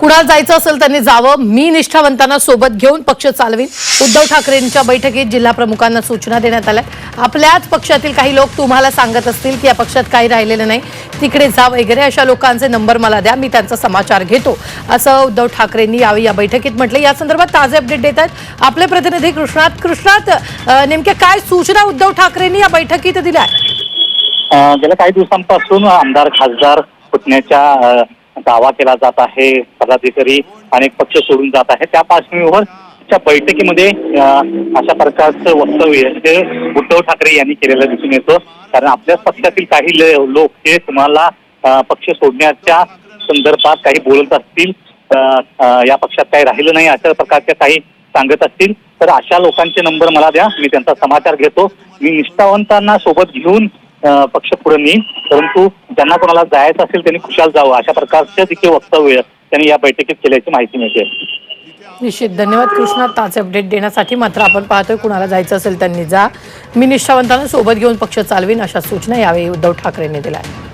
कुणाला जायचं असेल त्यांनी जावं. मी निष्ठावंतांना सोबत घेऊन पक्ष चालवीन. उद्धव ठाकरेंच्या बैठकीत जिल्हा प्रमुखांना सूचना देण्यात आल्या. आपल्याच पक्षातील काही लोक तुम्हाला सांगत असतील की या पक्षात काही राहिलेलं नाही. तिकडे जा वगैरे अशा लोकांचे नंबर मला द्या. मी त्यांचा समाचार घेतो. असं उद्धव ठाकरेंनी यावेळी या बैठकीत म्हटलं. या संदर्भात ताजे अपडेट देत आहेत आपले प्रतिनिधी कृष्णात. कृष्णात नेमक्या काय सूचना उद्धव ठाकरेंनी या बैठकीत दिल्या गेल्या काही दिवसांपासून आमदार खासदार पुतण्याच्या दावा केला जात आहे पदाधिकारी अनेक पक्ष सोडून जात आहे त्या पार्श्वभूमीवर बैठकीमध्ये अशा प्रकारचं वक्तव्य हे उद्धव ठाकरे यांनी केलेलं दिसून येतं. कारण आपल्याच पक्षातील काही लोक हे तुम्हाला पक्ष सोडण्याच्या संदर्भात काही बोलत असतील या पक्षात काही राहिलं नाही अशा प्रकारच्या काही सांगत असतील तर अशा लोकांचे नंबर मला द्या मी त्यांचा समाचार घेतो. मी निष्ठावंतांना सोबत घेऊन पक्ष पुढे नेईन परंतु ज्यांना कोणाला जायचं असेल त्यांनी खुशाल जावं. अशा प्रकारचे देखील वक्तव्य त्यांनी या बैठकीत केल्याची माहिती मिळते. निश्चित. धन्यवाद कृष्णा. ताज अपडेट देण्यासाठी मात्र आपण पाहतोय कुणाला जायचं असेल त्यांनी जा. मी निष्ठावंतांना सोबत घेऊन पक्ष चालवीन अशा सूचना यावेळी उद्धव ठाकरेंनी दिल्या. आहेत